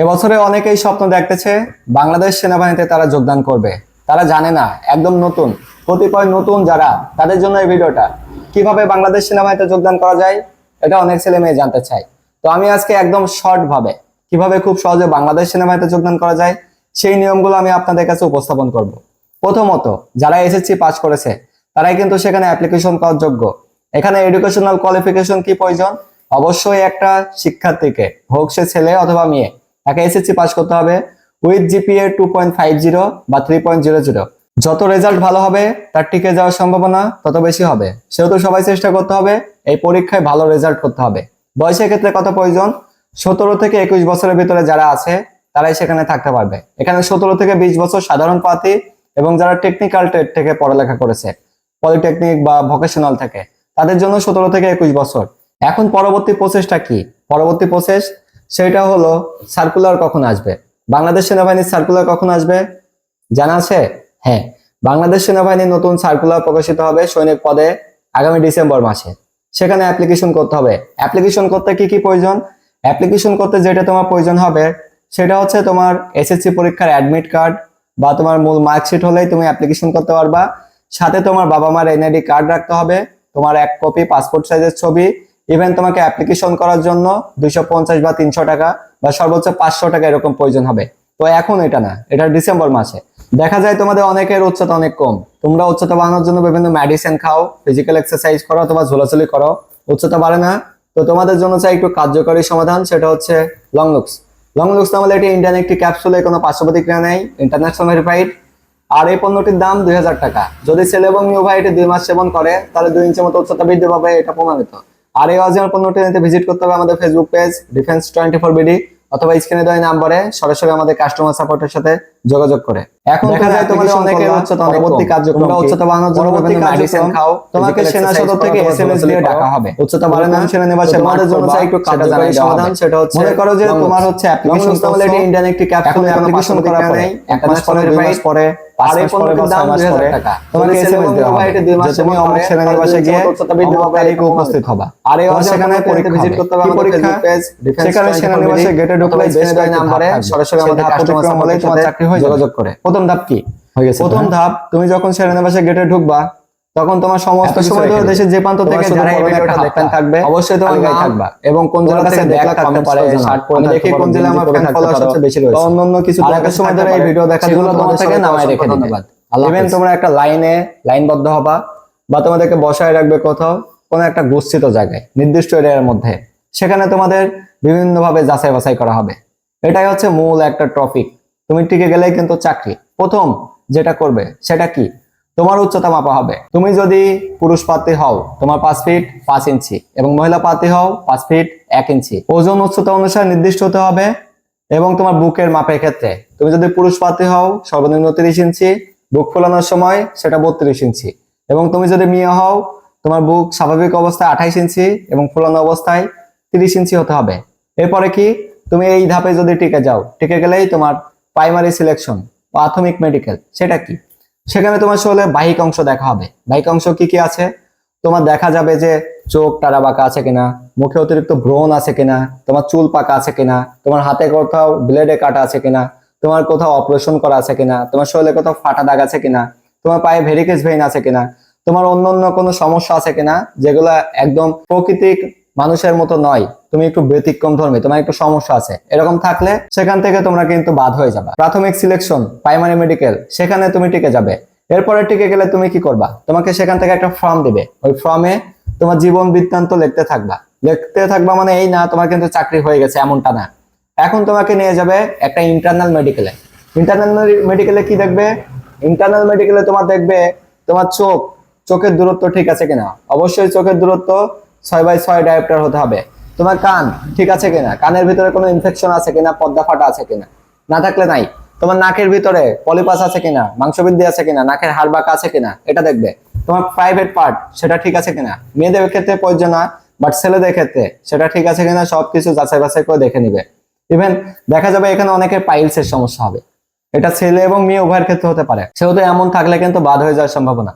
এবছরে অনেকেই স্বপ্ন দেখতেছে বাংলাদেশ সেনাবাহিনীতে তারা যোগদান করবে। তারা জানে না, একদম নতুন, কতিপয় নতুন যারা, তাদের জন্য এই ভিডিওটা। কীভাবে বাংলাদেশ সেনাবাহিনীতে যোগদান করা যায়, এটা অনেক ছেলে মেয়ে জানতে চায়। তো আমি আজকে একদম শর্ট ভাবে, কীভাবে খুব সহজে বাংলাদেশ সেনাবাহিনীতে যোগদান করা যায়, সেই নিয়মগুলো আমি আপনাদের কাছে উপস্থাপন করব। প্রথমত, যারা এসএসসি পাস করেছে, তারাই কিন্তু সেখানে অ্যাপ্লিকেশন করার যোগ্য। এখানে এডুকেশনাল কোয়ালিফিকেশন কি প্রয়োজন? অবশ্যই একটা শিক্ষার্থীকে, হোক সে ছেলে অথবা মেয়ে তাকে এসএসসি পাস করতে হবে with GPA two point five zero বা থ্রি পয়েন্ট জিরো জিরো যত রেজাল্ট ভালো হবে, তার টিকে যাওয়ার সম্ভাবনা তত বেশি হবে। সেহেতু সবাই চেষ্টা করতে হবে, এই পরীক্ষায় ভালো রেজাল্ট করতে হবে। বয়সের ক্ষেত্রে কত প্রয়োজন? সতেরো থেকে একুশ বছরের ভিতরে যারা আছে, তারাই সেখানে থাকতে পারবে। এখানে সতেরো থেকে বিশ বছর সাধারণ প্রার্থী এবং যারা টেকনিক্যাল ট্রেড থেকে পড়ালেখা করেছে পলিটেকনিক বা ভোকেশনাল থেকে, তাদের জন্য সতেরো থেকে একুশ বছর। এখন পরবর্তী প্রসেসটা কি? পরবর্তী প্রসেস সেটা হলো সার্কুলার কখন আসবে? বাংলাদেশ সেনাবাহিনীর সার্কুলার কখন আসবে? জানা আছে? হ্যাঁ। বাংলাদেশ সেনাবাহিনীর নতুন সার্কুলার প্রকাশিত হবে সৈনিক পদে আগামী ডিসেম্বর মাসে। সেখানে অ্যাপ্লিকেশন করতে হবে। অ্যাপ্লিকেশন করতে কি কি প্রয়োজন? অ্যাপ্লিকেশন করতে যেটা তোমার প্রয়োজন হবে, সেটা হচ্ছে তোমার এসএসসি পরীক্ষার অ্যাডমিট কার্ড বা তোমার মূল মার্কশিট হলেই তুমি অ্যাপ্লিকেশন করতে পারবা। সাথে তোমার বাবা মার এনআইডি কার্ড রাখতে হবে, তোমার এক কপি পাসপোর্ট সাইজের ছবি ইভেন তোমাকে অ্যাপ্লিকেশন করার জন্য দুইশো পঞ্চাশ বা তিনশো টাকা বা সর্বোচ্চ পাঁচশো টাকা এরকম প্রয়োজন হবে। তো এখন এটা না, এটা ডিসেম্বর মাসে। দেখা যায় তোমাদের অনেকের উচ্চতা অনেক কম। তোমরা উচ্চতা বাড়ানোর জন্য বিভিন্ন মেডিসিন খাও ফিজিক্যাল এক্সারসাইজ করো অথবা ঝোলাঝুলি করো। উচ্চতা বাড়ে না। তো তোমাদের জন্য চাই একটু কার্যকরী সমাধান, সেটা হচ্ছে লং লুকস লং লুকস নামলে এটি ইন্ডিয়ান একটি ক্যাপসুলে কোনো পার্শ্ব প্রতিক্রিয়া নেই ইন্টারন্যাশনাল ভেরিফাইড আর এই পণ্যটির দাম দুই হাজার টাকা। যদি ছেলে এবং মেয়ে উভয় এটি দুই মাস সেবন করে, তাহলে দুই ইঞ্চের মতো উচ্চতা বৃদ্ধি পাবে, এটা প্রমাণিত। আর এই অজিমার পণ্যটি নিতে ভিজিট করতে হবে আমাদের Facebook page defence twenty four BD অথবা স্ক্রিনে দেওয়া নাম্বারে সরাসরি আমাদের কাস্টমার সাপোর্টের সাথে যোগাযোগ করে। এখন দেখা যায় তোমাদের অনেকের উচ্চতা অনেক পরবর্তী কার্যক্রম তোমরা উচ্চতা বাড়ানোর জন্য বিভিন্ন মেডিসিন খাও তোমাকে সেনা সদর থেকে এসএমএস দিয়ে ডাকা হবে। উচ্চতা বাড়ে না সেনা নিবাসে তোমাদের জন্য চাই একটু কার্যকরী সমাধান সেটা হচ্ছে মনে করো যে তোমার হচ্ছে অ্যাপ্লিকেশন তাহলে এটি একটি ক্যাপসুল অ্যাপ্লিকেশন করা নেই এক মাস পরে দুই মাস পরে পাঁচ পরে বা ছয় মাস তোমাকে এসএমএস দেওয়া হবে। যে তুমি অমুক সেনা নিবাসে গিয়ে অমুক তারিখে উপস্থিত হবা আর সেখানে পরীক্ষা ভিজিট করতে হবে আমাদের সেখানে সেনা নিবাসে গেটে ঢুকলে বেস্ট বাই নাম্বারে সরাসরি আমাদের কাস্টমার সাপোর্টের তোমার চাকরি হয়ে যোগাযোগ করে প্রথম ধাপ কি? হয়ে গেছে প্রথম ধাপ তুমি যখন সেনানিবাসে গেটে ঢুকবা তখন তোমার সমস্ত সময় ধরে দেশের যে প্রান্ত থেকে যারা এই ভিডিওটা একটা দেখবা হাফ প্যান্ট থাকবে অবশ্যই তোমার নাম থাকবা। এবং কোন জেলা থেকে কাছে দেখলা থাকতে পারে শার্ট। পরে দেখি দেখি কোন জেলা আমার ফ্যান ফলোয়ার সবচেয়ে বেশি রয়েছে। বা অন্যান্য কিছু দেখার সময় ধরে এই ভিডিও দেখার সেগুলো জন্য তোমাদের থেকে নামায় রেখে ধন্যবাদ। ইভেন তোমরা একটা লাইনে লাইনবদ্ধ হবা বা তোমাদেরকে বসায় রাখবে কোথাও কোনো একটা গচ্ছিত জায়গায় নির্দিষ্ট এরিয়ার মধ্যে। সেখানে তোমাদের বিভিন্নভাবে যাচাই বাছাই করা হবে। এটাই হচ্ছে মূল একটা টপিক। তুমি টিকে গেলেই কিন্তু চাকরি। প্রথম যেটা করবে সেটা কি? তোমার উচ্চতা মাপা হবে। তুমি যদি পুরুষ প্রার্থী হও, তোমার পাঁচ ফিট পাঁচ ইঞ্চি এবং মহিলা প্রার্থী হও, পাঁচ ফিট এক ইঞ্চি। ওজন উচ্চতা অনুসারে নির্দিষ্ট হতে হবে এবং তোমার বুকের মাপের ক্ষেত্রে। তুমি যদি পুরুষ প্রার্থী হও, সর্বনিম্ন তিরিশ ইঞ্চি, বুক ফোলানোর সময় সেটা বত্রিশ ইঞ্চি। এবং তুমি যদি মেয়ে হও, তোমার বুক স্বাভাবিক অবস্থায় আঠাইশ ইঞ্চি এবং ফোলানো অবস্থায় তিরিশ ইঞ্চি হতে হবে। এরপরে কি? তুমি এই ধাপে যদি টিকে যাও, টিকে গেলেই তোমার প্রাইমারি সিলেকশন প্রাথমিক মেডিকেল সেটা কি? সেখানে তোমার শরীরে বাহিক অংশ দেখা হবে। বাহিক অংশ কি কি আছে? তোমার দেখা যাবে যে চোখ টারা বাঁকা আছে কিনা, মুখে অতিরিক্ত ব্রণ আছে কিনা, তোমার চুল পাকা আছে কিনা, তোমার হাতে কোথাও ব্লেডে কাটা আছে কিনা, তোমার কোথাও অপারেশন করা আছে কিনা, তোমার শরীরে কোথাও ফাটা দাগ আছে কিনা, তোমার পায়ে ভেরিকেজ ভেইন আছে কিনা, তোমার অন্য অন্য কোনো সমস্যা আছে কিনা, যেগুলো একদম প্রকৃতিক মানুষের মতো নয়। তুমি একটু ব্যতিক্রম ধর্মী, তোমার একটু সমস্যা আছে। এরকম থাকলে সেখান থেকে তোমরা কিন্তু বাদ হয়ে যাবে। প্রাথমিক সিলেকশন প্রাইমারি মেডিকেল সেখানে তুমি টিকে যাবে। এরপরে টিকে গেলে তুমি কি করবা? তোমাকে সেখান থেকে একটা ফর্ম দিবে। ওই ফর্মে তোমার জীবন বৃত্তান্ত লিখতে থাকবা। লিখতে থাকবা মানে এই না, তোমার কিন্তু চাকরি হয়ে গেছে এমনটা না। এখন তোমাকে নিয়ে যাবে একটা ইন্টারনাল মেডিকেলে ইন্টারনাল মেডিকেলে কি দেখবে? ইন্টারনাল মেডিকেলে তোমার দেখবে তোমার চোখ, চোখের দূরত্ব ঠিক আছে কিনা? অবশ্যই চোখের দূরত্ব ছয় বাই ছয় ডায়োপ্টার হতে হবে। তোমার কান ঠিক আছে কিনা? কানের ভিতরে কোনো ইনফেকশন আছে কিনা? পদ্মা ফাটা আছে কিনা? না থাকলে নাই। তোমার নাকের ভিতরে পলিপাস আছে কিনা? মাংসবৃদ্ধি আছে কিনা? নাকের হাড় বাঁকা আছে কিনা? এটা দেখবে। তোমার প্রাইভেট পার্ট সেটা ঠিক আছে কিনা? মেয়েদের ক্ষেত্রে প্রয়োজন না বাট ছেলেদের ক্ষেত্রে সেটা ঠিক আছে কিনা? সবকিছু যাচাই বাছাই করে দেখে নিবে। ইভেন দেখা যাবে এখানে অনেকের পাইলসের সমস্যা হবে। এটা ছেলে এবং মেয়ে উভয়ের ক্ষেত্রে হতে পারে। সেহেতু এমন থাকলে কিন্তু বাদ হয়ে যাওয়ার সম্ভাবনা।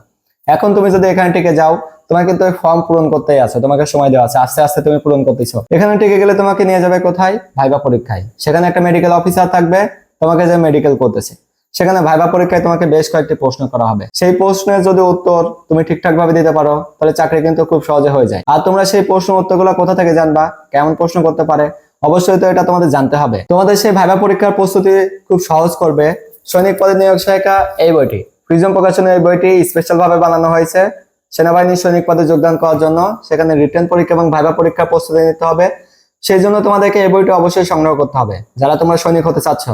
এখন তুমি যদি এখানে টিকে যাও, তোমাকে কিন্তু ফর্ম পূরণ করতেই আছে, তোমাকে সময় দেওয়া আছে। আস্তে আস্তে তুমি পূরণ করতেছো। এখানে টিকে গেলে তোমাকে নিয়ে যাবে কোথায়? ভাইবা পরীক্ষায়। সেখানে একটা মেডিকেল অফিসার থাকবে, তোমাকে যে মেডিকেল করতেছে। সেখানে ভাইবা পরীক্ষায় তোমাকে বেশ কয়েকটি প্রশ্ন করা হবে। সেই প্রশ্নের যদি উত্তর তুমি ঠিকঠাক ভাবে দিতে পারো, তাহলে চাকরি কিন্তু খুব সহজে হয়ে যায়। আর তোমরা সেই প্রশ্ন উত্তরগুলো কোথা থেকে জানবা? কেমন প্রশ্ন করতে পারে? অবশ্যই তো এটা তোমাদের জানতে হবে। তোমাদের সেই ভাইবা পরীক্ষার প্রস্তুতি খুব সহজ করবে। সৈনিক পদে নিয়োগ সহায়িকা এই বইটি। প্রিজম প্রকাশনের এই বইটি স্পেশাল ভাবে বানানো হয়েছে। সেনাবাহিনীর সৈনিক পদে যোগদান করার জন্য সেখানে রিটার্ন পরীক্ষা এবং ভাইবা পরীক্ষার প্রস্তুতি নিতে হবে। সেই জন্য তোমাদেরকে এই বইটি অবশ্যই সংগ্রহ করতে হবে, যারা তোমরা সৈনিক হতে চাচ্ছ।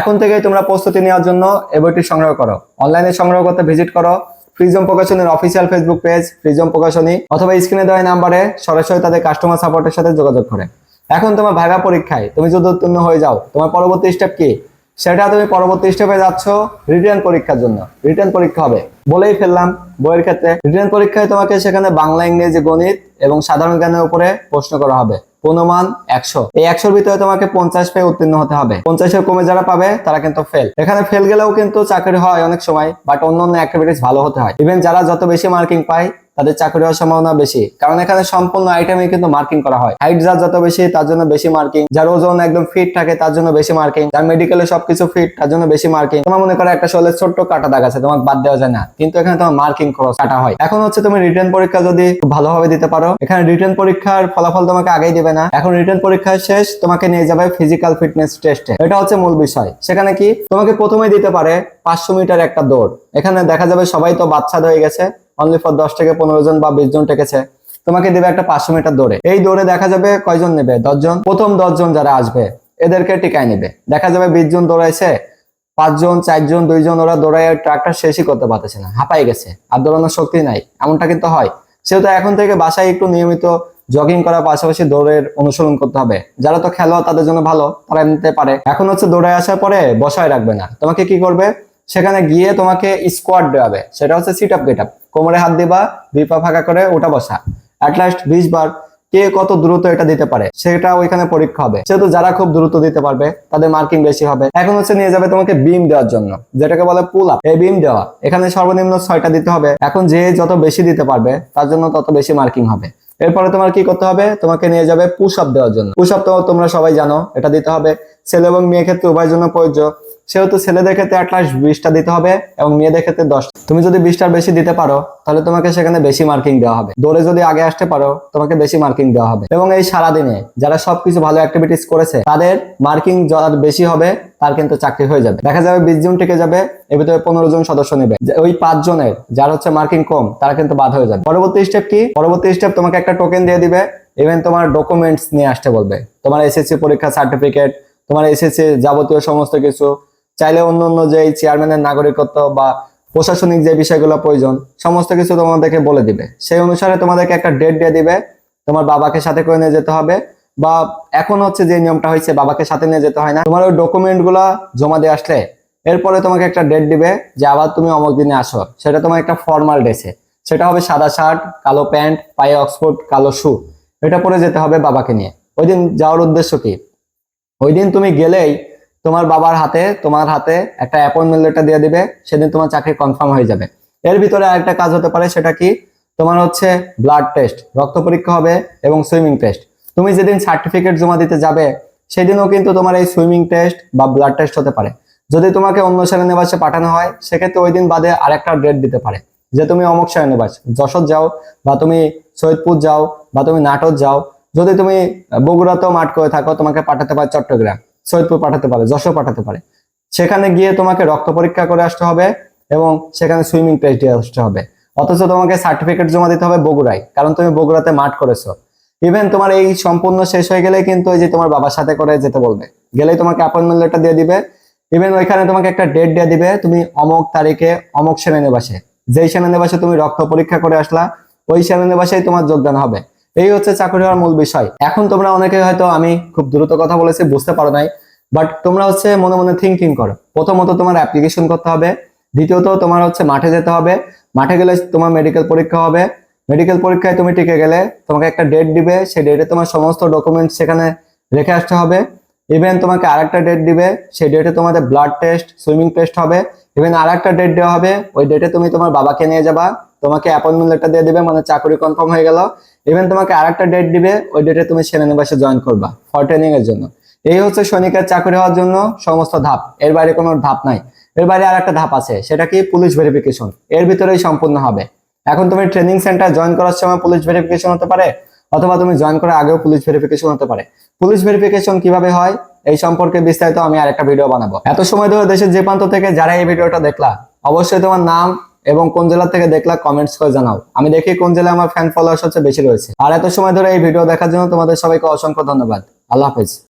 এখন থেকে তোমরা প্রস্তুতি নেওয়ার জন্য এই বইটি সংগ্রহ করো। অনলাইনে সংগ্রহ করতে ভিজিট করো ফ্রিজম প্রকাশনের official Facebook page Prism Prokashoni, অথবা স্ক্রিনে দেওয়া নাম্বারে সরাসরি তাদের কাস্টমার সাপোর্টের সাথে যোগাযোগ করে। এখন তোমার ভাইবা পরীক্ষায় তুমি যদি উত্তীর্ণ হয়ে যাও, তোমার পরবর্তী স্টেপ কি? সেটা তুমি পরবর্তী স্টেপে যাচ্ছ রিটার্ন পরীক্ষার জন্য। রিটার্ন পরীক্ষা হবে। বলেই ফেললাম বইয়ের ক্ষেত্রে। রিটার্ন পরীক্ষায় তোমাকে সেখানে বাংলা, ইংরেজি, গণিত এবং সাধারণ জ্ঞানের উপরে প্রশ্ন করা হবে। পূর্ণমান একশো। এই একশোর ভিতরে তোমাকে পঞ্চাশ পেয়ে উত্তীর্ণ হতে হবে। পঞ্চাশের কমে যারা পাবে, তারা কিন্তু ফেল এখানে ফেল গেলেও কিন্তু চাকরি হয় অনেক সময় বাট অন্য অন্য অ্যাক্টিভিটিস ভালো হতে হয়। ইভেন যারা যত বেশি মার্কিং পায় তাদের চাকরি হওয়ার সম্ভাবনা বেশি। কারণ এখানে সম্পূর্ণ আইটেমে কিন্তু মার্কিং করা হয়। হাইট যার যত বেশি, তার জন্য বেশি মার্কিং যার ওজন একদম ফিট থাকে, তার জন্য বেশি মার্কিং যার মেডিকেলে সবকিছু ফিট তার জন্য বেশি মার্কিং তোমার মনে করো একটা শোলের ছোট্ট কাটা দাগ আছে, তোমাকে বাদ দেওয়া যায় না। কিন্তু এখানে তোমার মার্কিং খরচ কাটা হয়। এখন হচ্ছে তুমি রিটার্ন পরীক্ষা যদি খুব ভালোভাবে দিতে পারো, এখানে রিটার্ন পরীক্ষার ফলাফল তোমাকে আগেই দিবে না। এখন রিটার্ন পরীক্ষা শেষ, তোমাকে নিয়ে যাবে ফিজিক্যাল ফিটনেস টেস্টে এটা হচ্ছে মূল বিষয়। সেখানে কি? তোমাকে প্রথমে দিতে পারে পাঁচশো মিটার একটা দৌড়। এখানে দেখা যাবে সবাই তো বাচ্চা হয়ে গেছে। অনলি ফর দশ থেকে পনেরো জন বা বিশ জন টেকেছে। তোমাকে দেবে একটা পাঁচশো মিটার দৌড়ে। এই দৌড়ে দেখা যাবে কয়জন নেবে? দশজন। প্রথম দশজন যারা আসবে, এদেরকে টিকায় নেবে। দেখা যাবে বিশ জন দৌড়াইছে, পাঁচজন, চারজন, দুইজন ওরা দৌড়ায় ট্রাকটা শেষই করতে পারতেছে না। হাঁপাই গেছে, আর দৌড়ানোর শক্তি নাই। এমনটা কিন্তু হয়। সেহেতু এখন থেকে বাসায় একটু নিয়মিত জগিং করার পাশাপাশি দৌড়ের অনুসরণ করতে হবে। যারা তো খেলোয়াড়, তাদের জন্য ভালো, তারা নিতে পারে। এখন হচ্ছে দৌড়ে আসার পরে বসায় রাখবে না। তোমাকে কি করবে? সেখানে গিয়ে তোমাকে স্কোয়াড দেওয়াবে। সেটা হচ্ছে সিট আপ গেট আপ কোমরে হাত দিবা, দুই পা ফাঁকা করে ওটা বসা। অ্যাট লাস্ট বিশ বার কে কত দ্রুত এটা দিতে পারে, সেটা ওইখানে পরীক্ষা হবে। সেহেতু যারা খুব দ্রুত দিতে পারবে, তাদের মার্কিং বেশি হবে। এখন হচ্ছে নিয়ে যাবে তোমাকে বিম দেওয়ার জন্য, যেটাকে বলে পুল আপ এই বিম দেওয়া, এখানে সর্বনিম্ন ছয়টা দিতে হবে। এখন যে যত বেশি দিতে পারবে, তার জন্য তত বেশি মার্কিং হবে। এরপরে তোমার কি করতে হবে, তোমাকে নিয়ে যাবে পুশ আপ দেওয়ার জন্য। পুশ আপ তোমরা সবাই জানো, এটা দিতে হবে। ছেলে এবং মেয়ে ক্ষেত্রে উভয়ের জন্য প্রযোজ্য। সেহেতু ছেলেদের ক্ষেত্রে অ্যাটলাস্ট বিশটা দিতে হবে এবং মেয়েদের ক্ষেত্রে দশটা। তুমি যদি বিশটার বেশি দিতে পারো, তাহলে তোমাকে সেখানে বেশি মার্কিং দেওয়া হবে। দৌড়ে যদি আগে আসতে পারো, তোমাকে বেশি মার্কিং দেওয়া হবে। এবং এই সারাদিনে যারা সবকিছু ভালো অ্যাক্টিভিটিস করেছে, তাদের মার্কিং যার বেশি হবে, তার কিন্তু চাকরি হয়ে যাবে। দেখা যাবে বিশ জন টিকে যাবে, এর ভিতরে পনেরো জন সদস্য নেবে। ওই পাঁচ জনের, যার হচ্ছে মার্কিং কম, তারা কিন্তু বাদ হয়ে যাবে। পরবর্তী স্টেপ কি? পরবর্তী স্টেপ তোমাকে একটা টোকেন দিয়ে দিবে। ইভেন তোমার ডকুমেন্টস নিয়ে আসতে বলবে। তোমার এসএসসি পরীক্ষা সার্টিফিকেট তোমার এসএসসি যাবতীয় সমস্ত কিছু চাইলে অন্য অন্য যে চেয়ারম্যানের নাগরিকত্ব বা প্রশাসনিক যে বিষয়গুলো প্রয়োজন, সমস্ত কিছু তোমাদেরকে বলে দিবে। সেই অনুসারে তোমাদেরকে একটা ডেট দিয়ে দিবে, তোমার বাবাকে সাথে করে নিয়ে যেতে হবে বা এখন হচ্ছে যে নিয়মটা হয়েছে, বাবাকে সাথে নিয়ে যেতে হয় না। তোমার ওই ডকুমেন্টগুলা জমা দিয়ে আসলে এরপরে তোমাকে একটা ডেট দিবে যে আবার তুমি অমুক দিনে আসো। সেটা তোমার একটা ফর্মাল ড্রেসে সেটা হবে সাদা শার্ট কালো প্যান্ট, পায়ে অক্সফোর্ড কালো শু এটা পরে যেতে হবে বাবাকে নিয়ে। ওই দিন যাওয়ার উদ্দেশ্য কি? ওই দিন তুমি গেলেই তোমার বাবার হাতে, তোমার হাতে একটা অ্যাপয়েন্টমেন্ট লেটার দিয়ে দিবে, সেদিন তোমার চাকরি কনফার্ম হয়ে যাবে। এর ভিতরে আরেকটা কাজ হতে পারে, সেটা কি? তোমার হচ্ছে ব্লাড টেস্ট রক্ত পরীক্ষা হবে এবং সুইমিং টেস্ট তুমি যেদিন সার্টিফিকেট জমা দিতে যাবে, সেদিনও কিন্তু তোমার এই সুইমিং টেস্ট বা ব্লাড টেস্ট হতে পারে। যদি তোমাকে অন্য শ্রেণীনিবাসে পাঠানো হয়, সেক্ষেত্রে ওই দিন বাদে আরেকটা ডেট দিতে পারে। যে তুমি অমুক শ্রেণীনিবাস, যশোর যাও বা তুমি সৈয়দপুর যাও বা তুমি নাটোর যাও, যদি তুমি বগুড়াতেও মাঠ করে থাকো, তোমাকে পাঠাতে পারে চট্টগ্রাম। সৈয়দপুর পাঠাতে পারে, যশোর পাঠাতে পারে। সেখানে গিয়ে তোমাকে রক্ত পরীক্ষা করে আসতে হবে এবং সেখানে সুইমিং টেস্ট দিয়ে আসতে হবে। অথচ তোমাকে সার্টিফিকেট জমা দিতে হবে বগুড়ায়, কারণ তুমি বগুড়াতে মাঠ করেছ। ইভেন তোমার এই সম্পূর্ণ শেষ হয়ে গেলে কিন্তু ওই যে তোমার বাবার সাথে করে যেতে বলবে। গেলেই তোমাকে অ্যাপয়েন্টমেন্ট লেটার দিয়ে দিবে। ইভেন ওইখানে তোমাকে একটা ডেট দিয়ে দিবে, তুমি অমুক তারিখে অমুক সেনানিবাসে। যেই সেনানিবাসে তুমি রক্ত পরীক্ষা করে আসলা, ওই সেনানিবাসেই তোমার যোগদান হবে। এই হচ্ছে চাকরি হওয়ার মূল বিষয়। এখন তোমরা অনেকে হয়তো আমি খুব দ্রুত কথা বলেছি, বুঝতে পারো নাই। বাট তোমরা হচ্ছে মনে মনে থিঙ্কিং করো। প্রথমত তোমার অ্যাপ্লিকেশন করতে হবে। দ্বিতীয়ত তোমার হচ্ছে মাঠে যেতে হবে। মাঠে গেলে তোমার মেডিকেল পরীক্ষা হবে। মেডিকেল পরীক্ষায় তুমি টিকে গেলে তোমাকে একটা ডেট দিবে। সেই ডেটে তোমার সমস্ত ডকুমেন্ট সেখানে রেখে আসতে হবে। ইভেন তোমাকে আরেকটা ডেট দিবে। সেই ডেটে তোমাদের ব্লাড টেস্ট সুইমিং টেস্ট হবে। ইভেন আরেকটা ডেট দেওয়া হবে। ওই ডেটে তুমি তোমার বাবাকে নিয়ে যাবা। তোমাকে অ্যাপয়েন্টমেন্ট লেটার দিয়ে দিবে মানে চাকরি কনফার্ম হয়ে গেল। ইভেন তোমাকে আরেকটা ডেট দিবে, ওই ডেটে তুমি সেনানিবাসে জয়েন করবা ফর ট্রেনিং এর জন্য। এই হচ্ছে সৈনিকের চাকরি হওয়ার জন্য সমস্ত ধাপ। এর বাইরে কোনো ধাপ নাই। এর বাইরে আর একটা ধাপ আছে, সেটা কি? পুলিশ ভেরিফিকেশন এর ভিতরেই সম্পূর্ণ হবে। এখন তুমি ট্রেনিং সেন্টার জয়েন করার সময় পুলিশ ভেরিফিকেশন হতে পারে, অথবা তুমি জয়েন করার আগেও পুলিশ ভেরিফিকেশন হতে পারে। পুলিশ ভেরিফিকেশন কীভাবে হয়? এই সম্পর্কে বিস্তারিত আমি আরেকটা ভিডিও বানাবো। এত সময় ধরে দেশের যে প্রান্ত থেকে যারা এই ভিডিওটা দেখলা, অবশ্যই তোমার নাম এবং কোন জেলা থেকে দেখলা কমেন্টস করে জানাও। আমি দেখি কোন জেলায় আমার ফ্যান ফলোয়ার্স হচ্ছে বেশি রয়েছে। আর এত সময় ধরে এই ভিডিও দেখার জন্য তোমাদের সবাইকে অসংখ্য ধন্যবাদ। আল্লাহ হাফেজ।